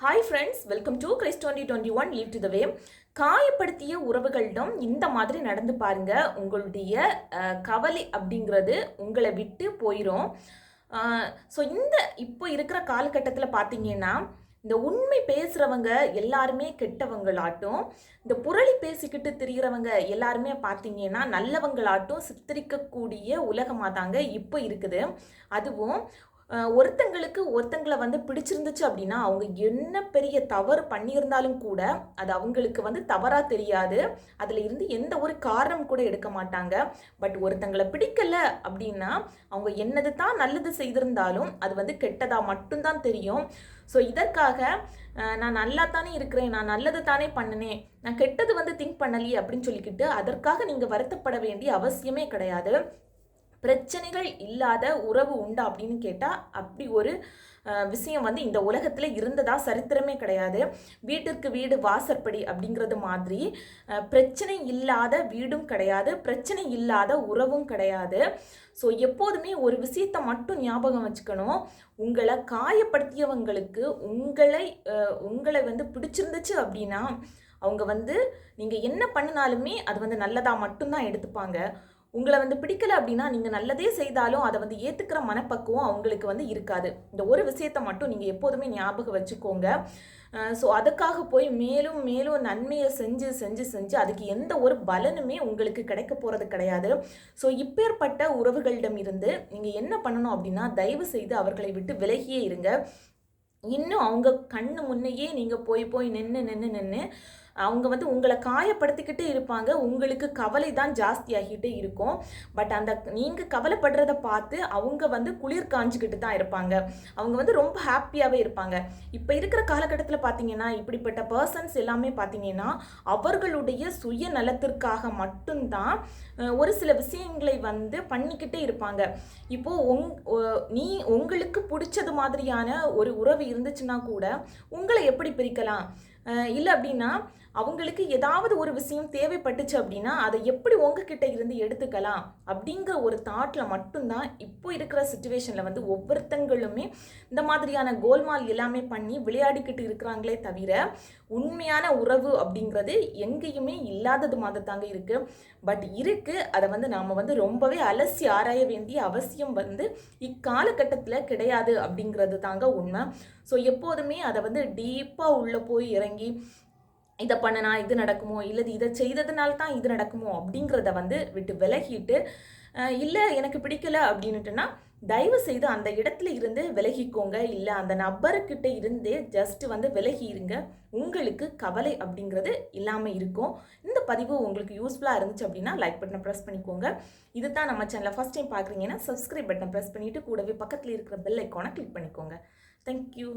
Hi friends welcome to Chris twenty twenty one leave to the way காயப்படுத்திய உறவுகளிடம் இந்த மாதிரி நடந்து பாருங்க. உங்களுடைய கவலை அப்படிங்கிறது உங்களை விட்டு போயிடும் ஸோ இந்த இப்போ இருக்கிற காலகட்டத்தில் பார்த்தீங்கன்னா இந்த உண்மை பேசுகிறவங்க எல்லாருமே கெட்டவங்களாட்டும் இந்த புரளி பேசிக்கிட்டு திரிகிறவங்க எல்லாருமே பார்த்தீங்கன்னா நல்லவங்களாட்டும் சித்தரிக்கக்கூடிய உலகமாக தாங்க இப்போ இருக்குது. அதுவும் ஒருத்தங்களுக்கு ஒருத்தங்களை வந்து பிடிச்சிருந்துச்சு அப்படின்னா அவங்க என்ன பெரிய தவறு பண்ணியிருந்தாலும் கூட அது அவங்களுக்கு வந்து தவறாக தெரியாது. அதில் இருந்து எந்த ஒரு காரணம் கூட எடுக்க மாட்டாங்க. பட் ஒருத்தங்களை பிடிக்கல அப்படின்னா அவங்க என்னது தான் நல்லது செய்திருந்தாலும் அது வந்து கெட்டதா மட்டும்தான் தெரியும். ஸோ இதற்காக நான் நல்லா தானே இருக்கிறேன் நான் நல்லது தானே பண்ணினேன் நான் கெட்டது வந்து திங்க் பண்ணலையே அப்படின்னு சொல்லிக்கிட்டு அதற்காக நீங்கள் வருத்தப்பட வேண்டிய அவசியமே கிடையாது. பிரச்சனைகள் இல்லாத உறவு உண்டா அப்படின்னு கேட்டால் அப்படி ஒரு விஷயம் வந்து இந்த உலகத்தில் இருந்ததா சரித்திரமே கிடையாது. வீட்டிற்கு வீடு வாசற்படி அப்படிங்கிறது மாதிரி பிரச்சனை இல்லாத வீடும் கிடையாது. பிரச்சனை இல்லாத உறவும் கிடையாது. ஸோ எப்போதுமே ஒரு விஷயத்தை மட்டும் ஞாபகம் வச்சுக்கணும். உங்களை காயப்படுத்தியவங்களுக்கு உங்களை உங்களை வந்து பிடிச்சிருந்துச்சு அப்படின்னா அவங்க வந்து நீங்கள் என்ன பண்ணினாலுமே அது வந்து நல்லதாக மட்டும்தான் எடுத்துப்பாங்க. உங்களை வந்து பிடிக்கல அப்படின்னா நீங்கள் நல்லதே செய்தாலும் அதை வந்து ஏற்றுக்கிற மனப்பக்குவம் அவங்களுக்கு வந்து இருக்காது. இந்த ஒரு விஷயத்த மட்டும் நீங்கள் எப்போதுமே ஞாபகம் வச்சுக்கோங்க. ஸோ அதுக்காக போய் மேலும் மேலும் நன்மையை செஞ்சு செஞ்சு செஞ்சு அதுக்கு எந்த ஒரு பலனுமே உங்களுக்கு கிடைக்க போகிறது கிடையாது. ஸோ இப்பேற்பட்ட உறவுகளிடம் இருந்து நீங்கள் என்ன பண்ணணும் அப்படின்னா தயவு செய்து அவர்களை விட்டு விலகியே இருங்க. இன்னும் அவங்க கண்ணு முன்னையே நீங்கள் போய் போய் நின்று நின்று நின்று அவங்க வந்து உங்களை காயப்படுத்திக்கிட்டே இருப்பாங்க. உங்களுக்கு கவலை தான் ஜாஸ்தியாகிட்டே இருக்கும். பட் அந்த நீங்கள் கவலைப்படுறத பார்த்து அவங்க வந்து குளிர் காஞ்சிக்கிட்டு தான் இருப்பாங்க. அவங்க வந்து ரொம்ப ஹாப்பியாகவே இருப்பாங்க. இப்போ இருக்கிற காலகட்டத்தில் பார்த்தீங்கன்னா இப்படிப்பட்ட பர்சன்ஸ் எல்லாமே பார்த்தீங்கன்னா அவர்களுடைய சுயநலத்திற்காக மட்டும்தான் ஒரு சில விஷயங்களை வந்து பண்ணிக்கிட்டே இருப்பாங்க. இப்போ உங் நீ உங்களுக்கு பிடிச்சது மாதிரியான ஒரு உறவு இருந்துச்சுன்னா கூட உங்களை எப்படி பிரிக்கலாம்? இல்லை அப்படின்னா அவங்களுக்கு ஏதாவது ஒரு விஷயம் தேவைப்பட்டுச்சு அப்படின்னா அதை எப்படி உங்ககிட்ட இருந்து எடுத்துக்கலாம் அப்படிங்கிற ஒரு தாட்டில் மட்டும்தான் இப்போ இருக்கிற சுச்சுவேஷனில் வந்து ஒவ்வொருத்தங்களுமே இந்த மாதிரியான கோல்மால் எல்லாமே பண்ணி விளையாடிக்கிட்டு இருக்கிறாங்களே தவிர உண்மையான உறவு அப்படிங்கிறது எங்கேயுமே இல்லாதது மாதிரி தாங்க இருக்குது பட் இருக்குது அதை வந்து நாம் வந்து ரொம்பவே அலசி ஆராய வேண்டிய அவசியம் வந்து இக்காலகட்டத்தில் கிடையாது அப்படிங்கிறது தாங்க உண்மை. ஸோ எப்போதுமே அதை வந்து டீப்பாக உள்ளே போய் இறங்கி இதை பண்ணனா இது நடக்குமோ? இல்லது இதை செய்ததுனால தான் இது நடக்குமோ? அப்படிங்கிறத வந்து விட்டு விலகிட்டு இல்லை எனக்கு பிடிக்கல அப்படின்னுட்டுனா தயவு செய்து அந்த இடத்துல இருந்து விலகிக்கோங்க. இல்லை அந்த நபருக்கிட்ட இருந்தே ஜஸ்ட் வந்து விலகி இருங்க உங்களுக்கு கவலை அப்படிங்கிறது இல்லாமல் இருக்கும். இந்த பதிவு உங்களுக்கு யூஸ்ஃபுல்லாக இருந்துச்சு அப்படின்னா லைக் பட்டனை ப்ரெஸ் பண்ணிக்கோங்க. இது தான் நம்ம சேனலை ஃபஸ்ட் டைம் பார்க்குறீங்கன்னா சப்ஸ்கிரைப் பட்டனை ப்ரெஸ் பண்ணிவிட்டு கூடவே பக்கத்தில் இருக்கிற பெல் ஐக்கானை கிளிக் பண்ணிக்கோங்க. தேங்க்யூ